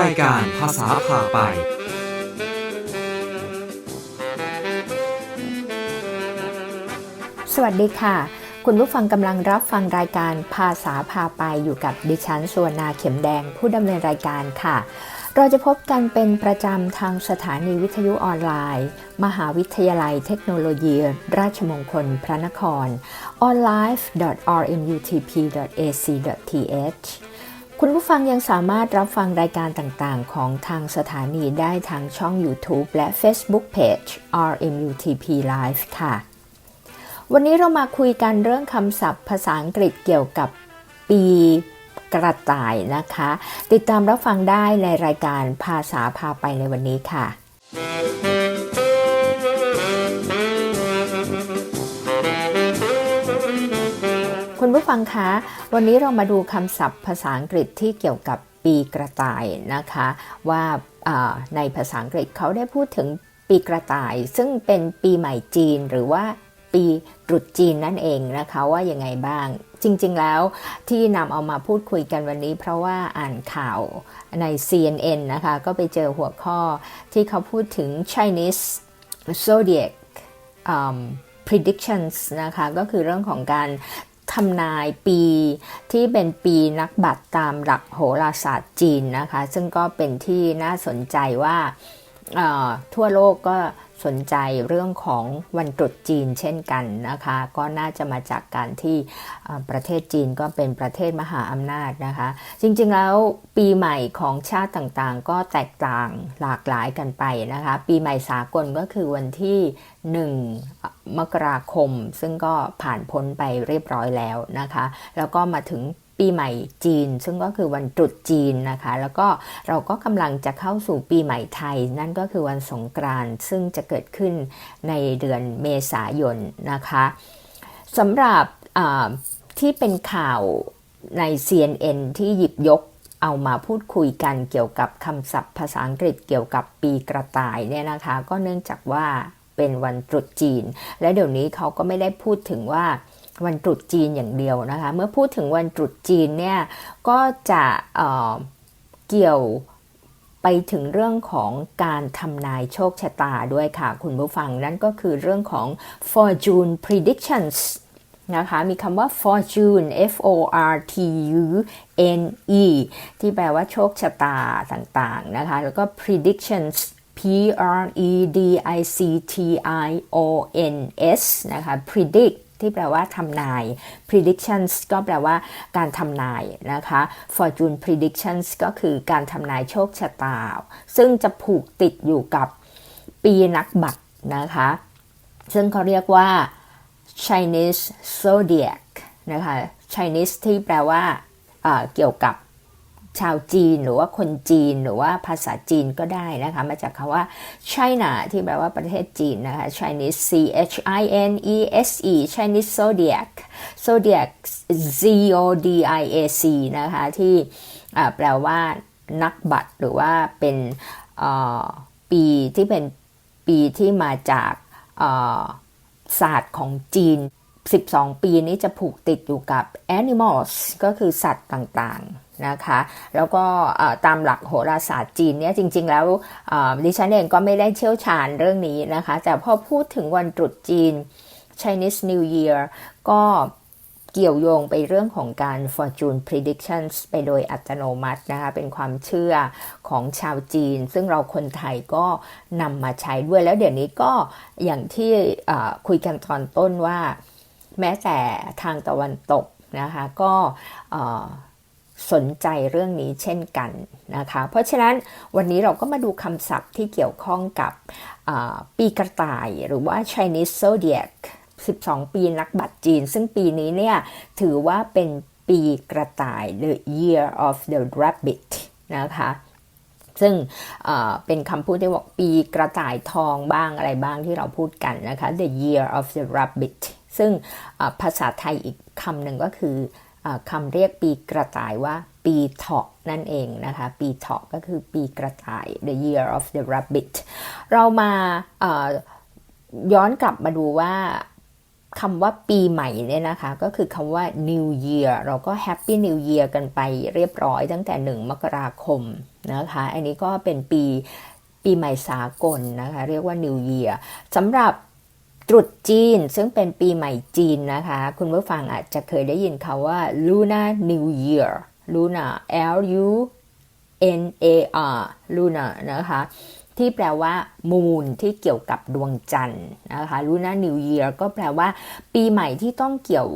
รายการภาษาพาไป สวัสดีค่ะ คุณผู้ฟังกำลังรับฟังรายการภาษาพาไปอยู่กับดิฉันสวนาเข็มแดงผู้ดำเนินรายการค่ะ เราจะพบกันเป็นประจำทางสถานีวิทยุออนไลน์ มหาวิทยาลัยเทคโนโลยี ราชมงคลพระนคร onlife.rmutp.ac.th คุณผู้ฟังยังสามารถรับฟังรายการต่างๆ ของทางสถานีได้ทางช่อง YouTube และ Facebook Page RMUTP Live ค่ะ วันนี้เรามาคุยกันเรื่องคำศัพท์ภาษาอังกฤษเกี่ยวกับปีกระต่ายนะคะ ติดตามรับฟังได้ในรายการภาษาพาไปในวันนี้ค่ะ คุณผู้ฟังคะ วันนี้เรามาดูคำศัพท์ภาษาอังกฤษที่เกี่ยวกับปีกระต่ายนะคะ ว่าในภาษาอังกฤษเขาได้พูดถึงปีกระต่าย ซึ่งเป็นปีใหม่จีนหรือว่าปีตรุษจีนนั่นเองนะคะว่ายังไงบ้าง จริง ๆ แล้วที่นำเอามาพูดคุยกันวันนี้ เพราะว่าอ่านข่าวใน CNN นะคะก็ไปเจอหัวข้อที่เขาพูดถึง Chinese zodiac um, predictions นะคะก็คือเรื่องของการ ทำนายปีที่เป็นปีนักบัตรตามหลักโหราศาสตร์จีนนะคะ ซึ่งก็เป็นที่น่าสนใจว่าทั่วโลกก็ สนใจเรื่องของวันตรุษจีนเช่นกันนะคะ ก็น่าจะมาจากการที่ประเทศจีนก็เป็นประเทศมหาอำนาจนะคะ จริงๆแล้วปีใหม่ของชาติต่างๆ ก็แตกต่างหลากหลายกันไปนะคะ ปีใหม่สากลก็คือวันที่ 1 มกราคม ซึ่งก็ผ่านพ้นไปเรียบร้อยแล้วนะคะ แล้วก็มาถึง ปีใหม่จีน ซึ่งก็คือวันตรุษจีนนะคะ แล้วก็เราก็กำลังจะเข้าสู่ปีใหม่ไทย นั่นก็คือวันสงกรานต์ซึ่งจะเกิดขึ้นในเดือนเมษายนนะคะสำหรับที่เป็นข่าวใน CNN ที่หยิบยกเอามาพูดคุยกันเกี่ยวกับคำศัพท์ภาษาอังกฤษเกี่ยวกับปีกระต่ายเนี่ยนะคะ ก็เนื่องจากว่าเป็นวันตรุษจีน และเดี๋ยวนี้เขาก็ไม่ได้พูดถึงว่า วันตรุษจีนอย่างเดียวนะคะ เมื่อพูดถึงวันตรุษจีนเนี่ยก็จะเเกี่ยวไปถึงเรื่องของการทำนายโชคชะตาด้วยค่ะ คุณผู้ฟังนั่นก็คือเรื่องของ fortune predictions นะคะมีคำว่า fortune f o r t u n e ที่แปลว่าโชคชะตาต่างๆนะคะ แล้วก็ predictions p r e d i c t i o n s นะคะ predict ที่แปลว่าทำนาย predictions ก็แปลว่าการทำนายนะคะ fortune predictions ก็คือการทำนายโชคชะตา ซึ่งจะผูกติดอยู่กับปีนักบัตรนะคะ ซึ่งเขาเรียกว่า Chinese zodiac นะคะ Chinese ที่แปลว่าเเกี่ยวกับ ชาวจีนหรือว่าคนจีนหรือว่าภาษาจีนก็ได้นะคะ มาจากคำว่า China ที่แปลว่าประเทศจีนนะคะ Chinese C H I N E S E Chinese zodiac zodiac Z O D I A C นะคะ ที่แปลว่านักบัตรหรือว่าเป็นปีที่เป็นปีที่มาจากศาสตร์ของจีน 12 ปีนี้จะผูกติดอยู่กับ animals ก็คือสัตว์ต่างๆ นะคะ แล้วก็ตามหลักโหราศาสตร์จีนเนี่ยจริง ๆ แล้วดิฉันเองก็ไม่ได้เชี่ยวชาญเรื่องนี้นะคะ แต่พอพูดถึงวันตรุษจีน Chinese New Year ก็เกี่ยวโยงไปเรื่องของการ fortune predictions ไปโดยอัตโนมัตินะคะ เป็นความเชื่อของชาวจีน ซึ่งเราคนไทยก็นำมาใช้ด้วยแล้วเดี๋ยวนี้ก็อย่างที่คุยกันตอนต้นว่า แม้แต่ทางตะวันตกนะคะ ก็ สนใจเรื่องนี้เช่นกันนะคะ เพราะฉะนั้นวันนี้เราก็มาดูคำศัพท์ที่เกี่ยวข้องกับปีกระต่ายหรือว่า Chinese zodiac 12 ปีนักบัตรจีน ซึ่งปีนี้เนี่ยถือว่าเป็นปีกระต่าย the year of the rabbit นะคะซึ่งเป็นคำพูดที่บอกปีกระต่ายทองบ้างอะไรบ้างที่เราพูดกันนะคะ the year of the rabbit ซึ่งภาษาไทยอีกคำหนึ่งก็คือ คำเรียกปีกระต่ายว่าปีเถาะนั่นเองนะคะ ปีเถาะก็คือปีกระต่าย the year of the rabbit เรามาย้อนกลับมาดูว่าคำว่าปีใหม่เนี่ยนะคะ ก็คือคำว่า New Year เราก็ Happy New Year กันไปเรียบร้อยตั้งแต่ 1 มกราคมนะคะ อันนี้ก็เป็นปีปีใหม่สากลนะคะ เรียกว่า New Year สำหรับ ตรุษจีนซึ่งเป็นปีใหม่จีนนะคะ คุณผู้ฟังอาจจะเคยได้ยินคาว่า Lunar New Year Lunar L U N A R Lunar นะคะ ที่แปลว่า moon ที่เกี่ยวกับดวงจันทร์นะคะ Lunar New Year ก็แปลว่า ปีใหม่ที่ต้องเกี่ยว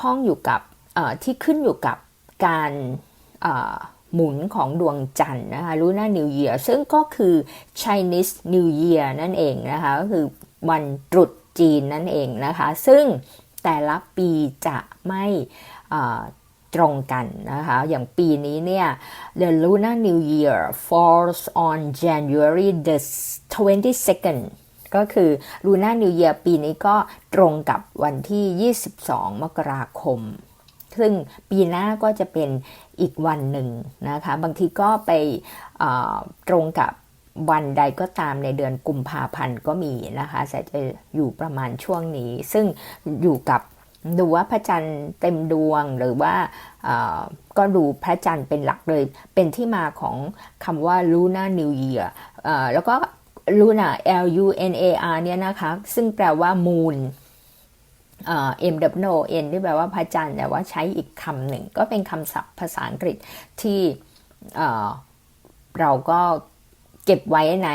ข้องอยู่กับที่ขึ้นอยู่กับการหมุนของดวงจันทร์นะคะ Lunar New Year ซึ่งก็คือ Chinese New Year นั่นเองนะคะ ก็คือวันตรุษ จีนนั่นเองนะคะ ซึ่งแต่ละปีจะไม่ตรงกันนะคะ อย่างปีนี้เนี่ย the Lunar New Year falls on January the 22nd ก็คือ Lunar New Year ปีนี้ก็ตรงกับวันที่ 22 มกราคม ซึ่งปีหน้าก็จะเป็นอีกวันหนึ่งนะคะ บางทีก็ไปตรงกับ วันใดก็ตามในเดือนกุมภาพันธ์ก็มีนะคะแต่จะอยู่ประมาณช่วงนี้ ซึ่งอยู่กับดูว่าพระจันทร์เต็มดวงหรือว่าก็ดูพระจันทร์เป็นหลักเลย เป็นที่มาของคำว่า Lunar New Year แล้วก็ Luna L U N A R เนี่ยนะคะ ซึ่งแปลว่า moon M W N ที่แปลว่าพระจันทร์แต่ว่าใช้อีกคำหนึ่ง ก็เป็นคำศัพท์ภาษาอังกฤษที่เราก็ เก็บไว้ใน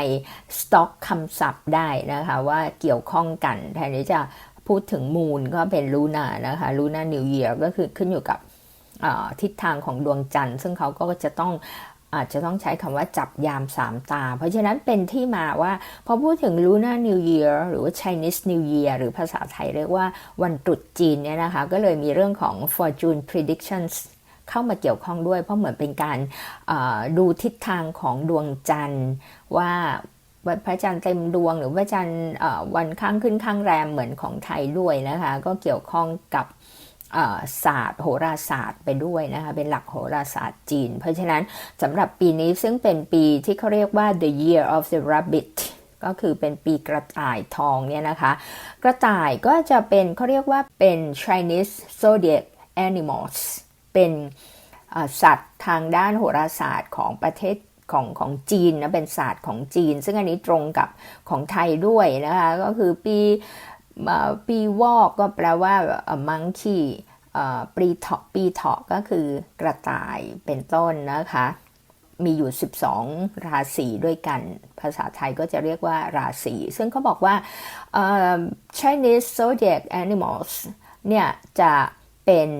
สต็อกคำศัพท์ได้นะคะว่าเกี่ยวข้องกันแทนที่จะพูดถึงมูนก็เป็นลูนานะคะลูนานิวเยียร์ก็คือขึ้นอยู่กับทิศทางของดวงจันทร์ ซึ่งเขาก็จะต้องอาจจะต้องใช้คำว่าจับยามสามตา เพราะฉะนั้นเป็นที่มาว่า พอพูดถึง Lunar New Year หรือว่า Chinese New Year หรือภาษาไทยเรียกว่าวันตรุษจีนเนี่ยนะคะ ก็เลยมีเรื่องของ fortune predictions เข้ามาเกี่ยวข้องด้วย เพราะเหมือนเป็นการดูทิศทางของดวงจันทร์ว่าวันพระจันทร์เต็มดวงหรือพระจันทร์วันข้างขึ้นข้างแรมเหมือนของไทยด้วยนะคะ ก็เกี่ยวข้องกับศาสตร์โหราศาสตร์ไปด้วยนะคะเป็นหลักโหราศาสตร์จีน เพราะฉะนั้นสำหรับปีนี้ซึ่งเป็นปีที่เขาเรียกว่า the year of the rabbit ก็คือเป็นปีกระต่ายทองเนี่ยนะคะ กระต่ายก็จะเป็นเขาเรียกว่าเป็น Chinese zodiac animals เป็นสัตว์ทางด้านโหราศาสตร์ของประเทศของของจีนนะเป็นศาสตร์ของจีน ซึ่งอันนี้ตรงกับของไทยด้วยนะคะก็คือปีปีวอกก็แปลว่ามังคีปีเถาะปีเถาะก็คือกระต่ายเป็นต้นนะคะ มีอยู่ 12 ราศีด้วยกัน ภาษาไทยก็จะเรียกว่าราศีซึ่งเขาบอกว่า Chinese zodiac animals เนี่ยจะเป็น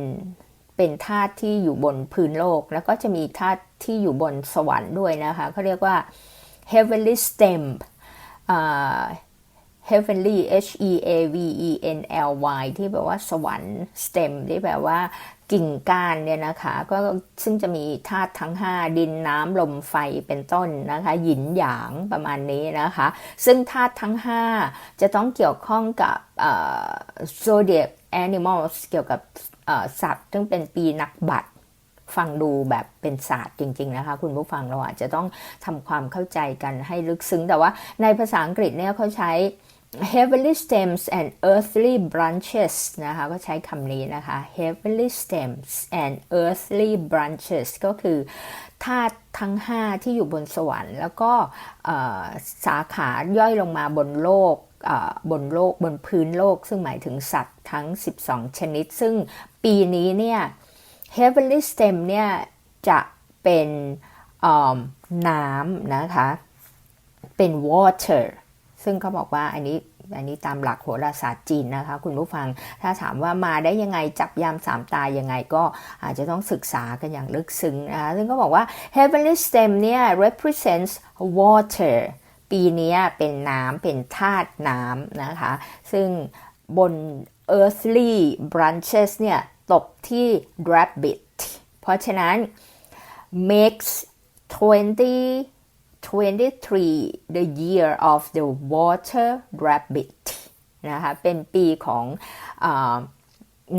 เป็นธาตุที่อยู่บนพื้นโลก แล้วก็จะมีธาตุที่อยู่บนสวรรค์ด้วยนะคะเขาเรียกว่า heavenly stem heavenly h e a v e n l y ที่แปลว่าสวรรค์ stem ที่แปลว่ากิ่งก้านเนี่ยนะคะ ก็ซึ่งจะมีธาตุทั้ง 5 ดินน้ำลมไฟเป็นต้นนะคะ หยินหยางประมาณนี้นะคะ ซึ่งธาตุทั้ง 5 จะต้องเกี่ยวข้องกับ zodiac animals เกี่ยวกับ สัตว์ซึ่งเป็นปีนักบัตรฟังดูแบบเป็นศาสตร์จริง ๆ นะคะ คุณผู้ฟังเราอาจจะต้องทำความเข้าใจกันให้ลึกซึ้ง แต่ว่าในภาษาอังกฤษเนี่ยเขาใช้ heavenly stems and earthly branches นะคะก็ใช้คำนี้นะคะ heavenly stems and earthly branches ก็คือธาตุทั้ง 5 ที่อยู่บนสวรรค์ แล้วก็สาขาย่อยลงมาบนโลกบนโลกบนพื้นโลก ซึ่งหมายถึงสัตว์ทั้ง 12 ชนิด ซึ่ง ปีนี้เนี่ย heavenly stem เนี่ยจะเป็นน้ำนะคะ เป็น water ซึ่งเขาบอกว่าอันนี้อันนี้ตามหลักโหราศาสตร์จีนนะคะ คุณผู้ฟังถ้าถามว่ามาได้ยังไงจับยามสามตายังไงก็อาจจะต้องศึกษากันอย่างลึกซึ้งนะคะ ซึ่งก็บอกว่า heavenly stem เนี่ย represents water ปีนี้เป็นน้ำเป็นธาตุน้ำนะคะ ซึ่งบน earthly branches เนี่ย ตกที่ rabbit เพราะฉะนั้น makes 20 23 the year of the water rabbit นะคะ เป็นปีของอ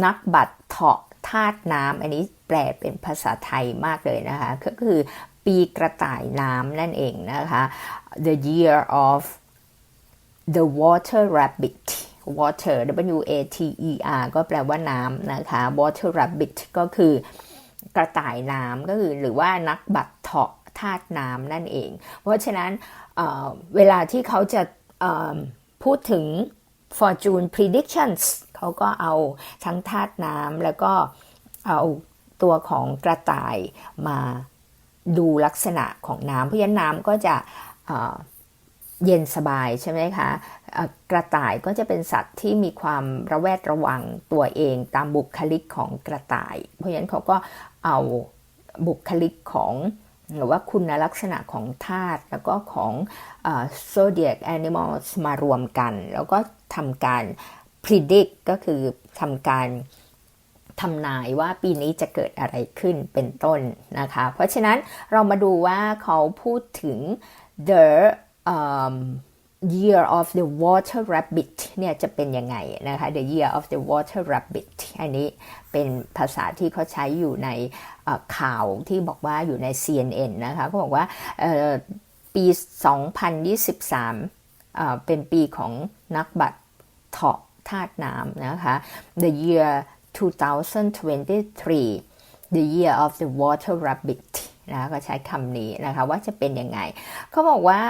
นักบัตรเถาะธาตุน้ำ อันนี้แปลเป็นภาษาไทยมากเลยนะคะ ก็คือปีกระต่ายน้ำนั่นเองนะคะ the year of the water rabbit water W A T E R ก็แปลว่าน้ำนะคะ water rabbit ก็คือกระต่ายน้ำก็คือหรือว่านักบัตรเถาะธาตุน้ำนั่นเอง เพราะฉะนั้นเเวลาที่เขาจะพูดถึง fortune predictions เขาก็เอาทั้งธาตุน้ำแล้วก็เอาตัวของกระต่ายมาดูลักษณะของน้ำเพราะฉะนั้นน้ำก็จะเย็นสบายใช่ไหมคะ กระต่ายก็จะเป็นสัตว์ที่มีความระแวดระวังตัวเองตามบุคลิกของกระต่าย เพราะฉะนั้นเขาก็เอาบุคลิกของหรือว่าคุณลักษณะของธาตุแล้วก็ของโซเดียกแอนิมอลมารวมกัน แล้วก็ทำการ predict ก็คือทำการทำนายว่าปีนี้จะเกิดอะไรขึ้นเป็นต้นนะคะ เพราะฉะนั้นเรามาดูว่าเขาพูดถึง the um, year of the water rabbit เนี่ยจะเป็นยังไงนะคะ the year of the water rabbit อันนี้เป็นภาษาที่เขาใช้อยู่ในข่าวที่บอกว่าอยู่ใน CNN นะคะเขาบอกว่าปี 2023 เป็นปีของนักบัตรเถาะธาตุน้ำนะคะ the year 2023 the year of the water rabbit นะก็ใช้คำนี้นะคะว่าจะเป็นยังไงเขาบอกว่า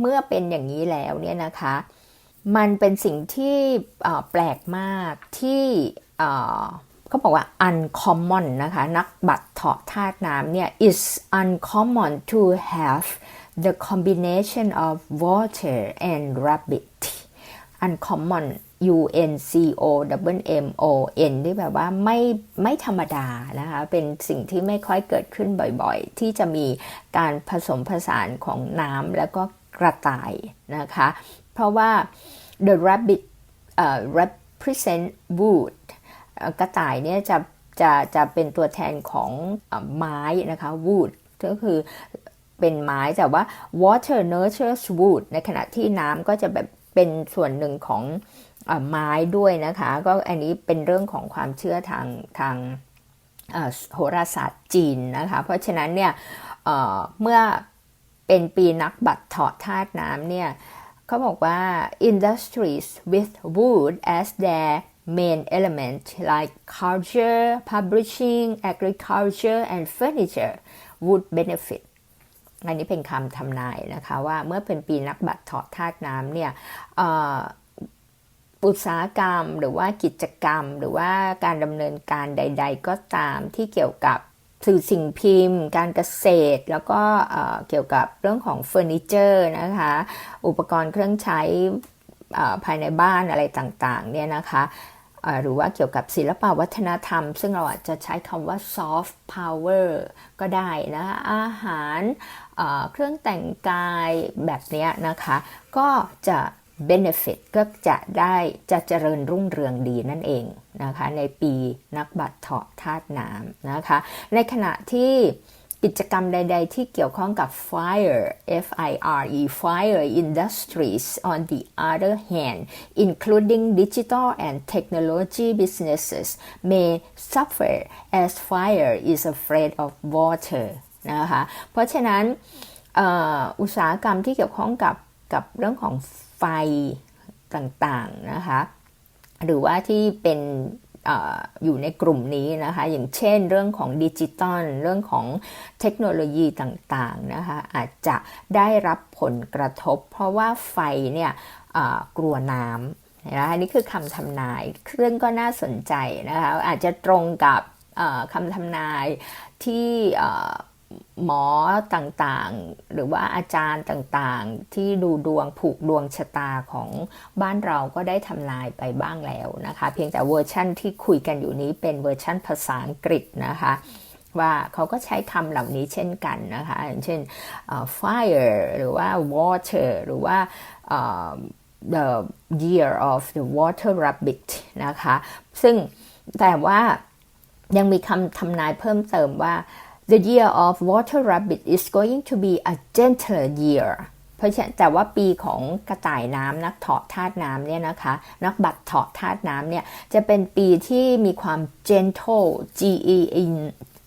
เมื่อเป็นอย่างนี้แล้วเนี่ยนะคะ มันเป็นสิ่งที่แปลกมากที่เขาบอกว่า uncommon นะคะ นักบัตรเถาะธาตุน้ำเนี่ย is uncommon to have the combination of water and rabbit uncommon U N C O W M O N ที่แบบว่าไม่ไม่ธรรมดานะคะ เป็นสิ่งที่ไม่ค่อยเกิดขึ้นบ่อยๆ ที่จะมีการผสมผสานของน้ำแล้วก็ กระต่ายนะคะ เพราะว่า the rabbit uh, represent wood กระต่ายเนี่ยจะจะจะเป็นตัวแทนของไม้นะคะ wood ก็คือเป็นไม้แต่ว่า water nurtures wood ในขณะที่น้ำก็จะแบบเป็นส่วนหนึ่งของไม้ด้วยนะคะ ก็อันนี้เป็นเรื่องของความเชื่อทางทางโหราศาสตร์จีนนะคะ เพราะฉะนั้นเนี่ยเเมื่อ เป็นปีนักบัตรเถาะธาตุน้ำเนี่ยเขาบอกว่า industries with wood as their main element like culture, publishing, agriculture and furniture would benefit อันนี้เป็นคำทำนายนะคะว่าเมื่อเป็นปีนักบัตรเถาะธาตุน้ำเนี่ยอุตสาหกรรมหรือว่ากิจกรรม หรือว่าการดำเนินการใด ๆ ก็ตามที่เกี่ยวกับ สื่อสิ่งพิมพ์ การเกษตร แล้วก็เกี่ยวกับเรื่องของเฟอร์นิเจอร์นะคะ อุปกรณ์เครื่องใช้ภายในบ้านอะไรต่างๆเนี่ยนะคะหรือว่าเกี่ยวกับศิลปวัฒนธรรม ซึ่งเราอาจจะใช้คำว่า soft power ก็ได้นะ อาหาร เครื่องแต่งกายแบบนี้นะคะ ก็จะ benefit ก็จะได้จะเจริญรุ่งเรืองดีนั่นเองนะคะในปีนักบัตรเถาะธาตุน้ำนะคะ ในขณะที่กิจกรรมใด ๆ ที่เกี่ยวข้องกับ fire F I R E fire industries on the other hand including digital and technology businesses may suffer as fire is afraid of water นะคะ เพราะฉะนั้นอุตสาหกรรมที่เกี่ยวข้องกับกับเรื่องของ ต่างๆนะคะ หรือว่าที่เป็นออยู่ในกลุ่มนี้นะคะ อย่างเช่นเรื่องของดิจิตอลเรื่องของเทคโนโลยีต่างๆนะคะ อาจจะได้รับผลกระทบ เพราะว่าไฟเนี่ยกลัวน้ำนะคะนี่คือคำทำนายซึ่องก็น่าสนใจนะคะ อาจจะตรงกับคำทำนายที่ หมอต่างๆ หรือว่าอาจารย์ต่างๆ ที่ดูดวงผูกดวงชะตาของบ้านเราก็ได้ทำนายไปบ้างแล้วนะคะ เพียงแต่เวอร์ชั่นที่คุยกันอยู่นี้เป็นเวอร์ชั่นภาษาอังกฤษนะคะ ว่าเขาก็ใช้คำเหล่านี้เช่นกันนะคะอย่างเช่น fire หรือว่า water หรือว่า the year of the water rabbit นะคะ ซึ่งแต่ว่ายังมีคำทำนายเพิ่มเติมว่า the year of water rabbit is going to be a gentler year เพราะฉะนั้นแต่ว่าปีของกระต่ายน้ำนักเถาะธาตุน้ำเนี่ยนะคะ นักบัตรเถาะธาตุน้ำเนี่ย จะเป็นปีที่มีความ gentle G E N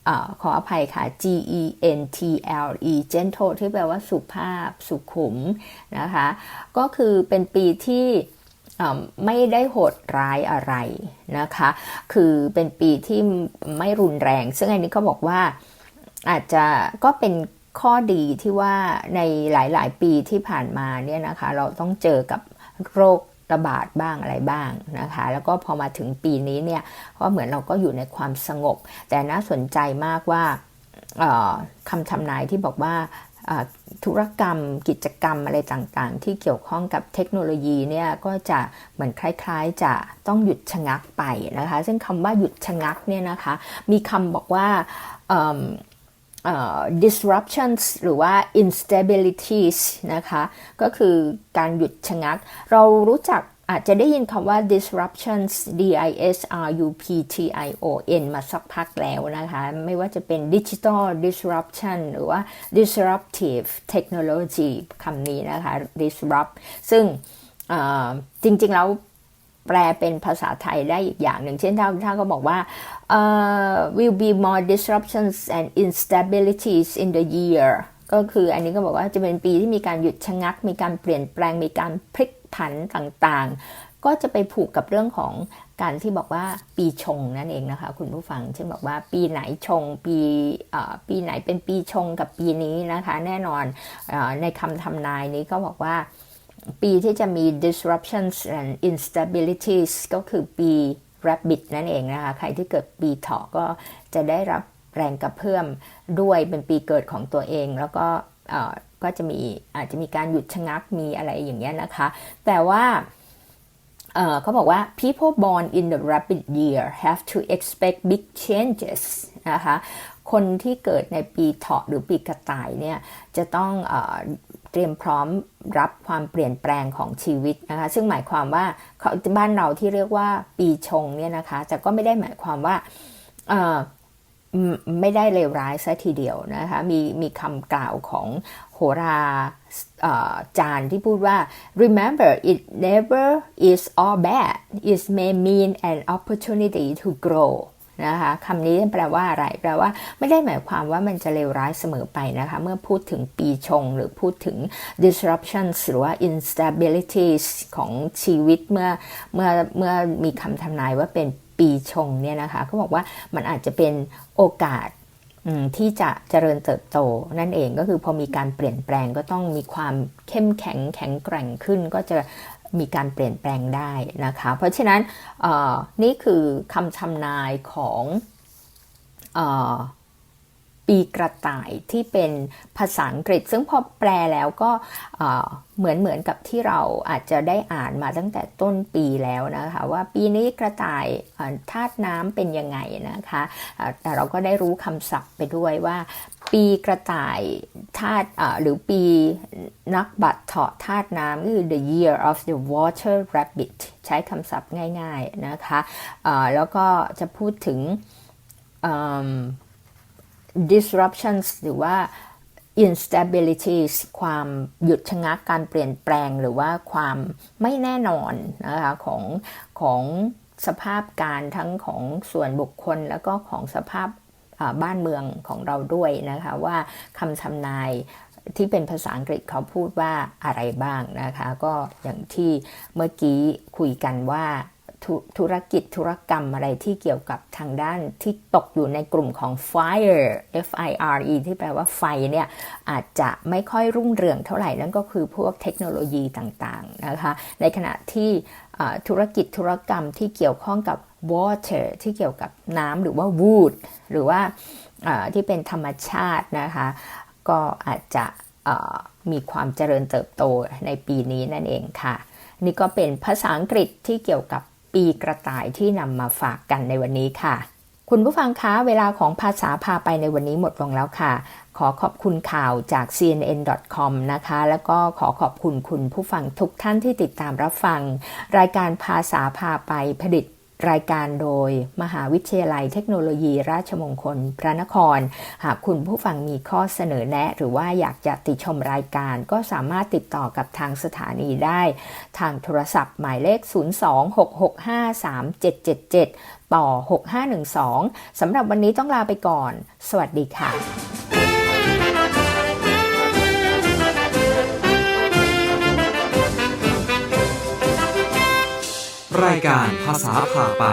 อขออภัยค่ะ G E N T L E gentle ที่แปลว่าสุภาพสุขุมนะคะ ก็คือเป็นปีที่ไม่ได้โหดร้ายอะไรนะคะ คือเป็นปีที่ไม่รุนแรง ซึ่งอันนี้เขาบอกว่า อาจจะก็เป็นข้อดีที่ว่าในหลาย ๆ ปีที่ผ่านมาเนี่ยนะคะ เราต้องเจอกับโรคระบาดบ้างอะไรบ้างนะคะ แล้วก็พอมาถึงปีนี้เนี่ยก็เหมือนเราก็อยู่ในความสงบ แต่น่าสนใจมากว่าคำทำนายที่บอกว่าธุรกรรมกิจกรรมอะไรต่างๆ ที่เกี่ยวข้องกับเทคโนโลยีเนี่ยก็จะเหมือนคล้ายๆ จะต้องหยุดชะงักไปนะคะ ซึ่งคำว่าหยุดชะงักเนี่ยนะคะ มีคำบอกว่า disruptions หรือว่า instabilities นะคะ ก็คือการหยุดชะงัก เรารู้จักอาจจะได้ยินคำว่า disruptions d i s r u p t i o n มาสักพักแล้วนะคะ ไม่ว่าจะเป็น digital disruption หรือว่า disruptive technology คำนี้นะคะ disrupt ซึ่งจริงๆแล้ว แปลเป็นภาษาไทยได้อีกอย่างหนึ่ง เช่นถ้าถ้าก็บอกว่า uh, will be more disruptions and instabilities in the year ก็คืออันนี้ก็บอกว่าจะเป็นปีที่มีการหยุดชะงัก มีการเปลี่ยนแปลง มีการพลิกผันต่างๆ ก็จะไปผูกกับเรื่องของการที่บอกว่าปีชงนั่นเองนะคะคุณผู้ฟังเช่นบอกว่าปีไหนชงปีปีไหนเป็นปีชงกับปีนี้นะคะ แน่นอนอในคำทำนายนี้ก็บอกว่า ปีที่จะมี disruptions and instabilities ก็คือปี rabbit นั่นเองนะคะ ใครที่เกิดปีเถาะก็จะได้รับแรงกระเพื่อมด้วยเป็นปีเกิดของตัวเอง แล้วก็ก็จะมีอาจจะมีการหยุดชะงักมีอะไรอย่างเงี้ยนะคะ แต่ว่าเขาบอกว่า people born in the rabbit year have to expect big changes นะคะ คนที่เกิดในปีเถาะหรือปีกระต่ายเนี่ยจะต้องอ เตรียมพร้อมรับความเปลี่ยนแปลงของชีวิตนะคะ ซึ่งหมายความว่าบ้านเราที่เรียกว่าปีชงเนี่ยนะคะ แต่ก็ไม่ได้หมายความว่าไม่ได้เลวร้ายซะทีเดียวนะคะ มีมีคำกล่าวของโหราจารย์ที่พูดว่า remember it never is all bad it may mean an opportunity to grow นะคะคำนี้แปลว่าอะไร แปลว่าไม่ได้หมายความว่ามันจะเลวร้ายเสมอไปนะคะ เมื่อพูดถึงปีชง หรือพูดถึง disruptions หรือว่า instabilities ของชีวิตเมื่อเมื่อเมื่อมีคำทำนายว่าเป็นปีชงเนี่ยนะคะเขาบอกว่ามันอาจจะเป็นโอกาสที่จะเจริญเติบโตนั่นเองก็คือพอมีการเปลี่ยนแปลงก็ต้องมีความเข้มแข็งแข็งแกร่งขึ้น ก็จะ มีการเปลี่ยนแปลงได้นะคะ เพราะฉะนั้นนี่คือคำทำนายของปีกระต่ายที่เป็นภาษาอังกฤษ ซึ่งพอแปลแล้วก็เหมือนเหมือนกับที่เราอาจจะได้อ่านมาตั้งแต่ต้นปีแล้วนะคะว่าปีนี้กระต่ายธาตุน้ำเป็นยังไงนะคะแต่เราก็ได้รู้คำศัพท์ไปด้วยว่า ปีกระต่ายธาตุหรือปีนักบัตรเถาะธาตุน้ำคือ the year of the water rabbit ใช้คำศัพท์ง่ายๆนะคะแล้วก็จะพูดถึง disruptions หรือว่า instabilities ความหยุดชะงักการเปลี่ยนแปลงหรือว่าความไม่แน่นอนนะคะของของสภาพการทั้งของส่วนบุคคลแล้วก็ของสภาพ บ้านเมืองของเราด้วยนะคะว่าคำทำนายที่เป็นภาษาอังกฤษเขาพูดว่าอะไรบ้างนะคะ ก็อย่างที่เมื่อกี้คุยกันว่าธุรกิจธุรกรรมอะไรที่เกี่ยวกับทางด้านที่ตกอยู่ในกลุ่มของ fire F I R E ที่แปลว่าไฟเนี่ยอาจจะไม่ค่อยรุ่งเรืองเท่าไหร่นั่นก็คือพวกเทคโนโลยีต่างๆนะคะ ในขณะที่ธุรกิจธุรกรรมที่เกี่ยวข้องกับ water ที่เกี่ยวกับน้ำหรือว่า wood หรือว่าที่เป็นธรรมชาตินะคะ ก็อาจจะมีความเจริญเติบโตในปีนี้นั่นเองค่ะ นี่ก็เป็นภาษาอังกฤษที่เกี่ยวกับปีกระต่ายที่นำมาฝากกันในวันนี้ค่ะ คุณผู้ฟังคะเวลาของภาษาพาไปในวันนี้หมดลงแล้วค่ะ ขอขอบคุณข่าวจาก cnn.com นะคะ แล้วก็ขอขอบคุณคุณผู้ฟังทุกท่านที่ติดตามรับฟัง รายการภาษาพาไปผลิต รายการโดยมหาวิทยาลัยเทคโนโลยีราชมงคล พระนคร หากคุณผู้ฟังมีข้อเสนอแนะ หรือว่าอยากจะติชมรายการก็สามารถติดต่อกับทางสถานีได้ ทางโทรศัพท์หมายเลข 026653777 ต่อ 6512สำหรับวันนี้ต้องลาไปก่อน สวัสดีค่ะ รายการภาษาผ่าไป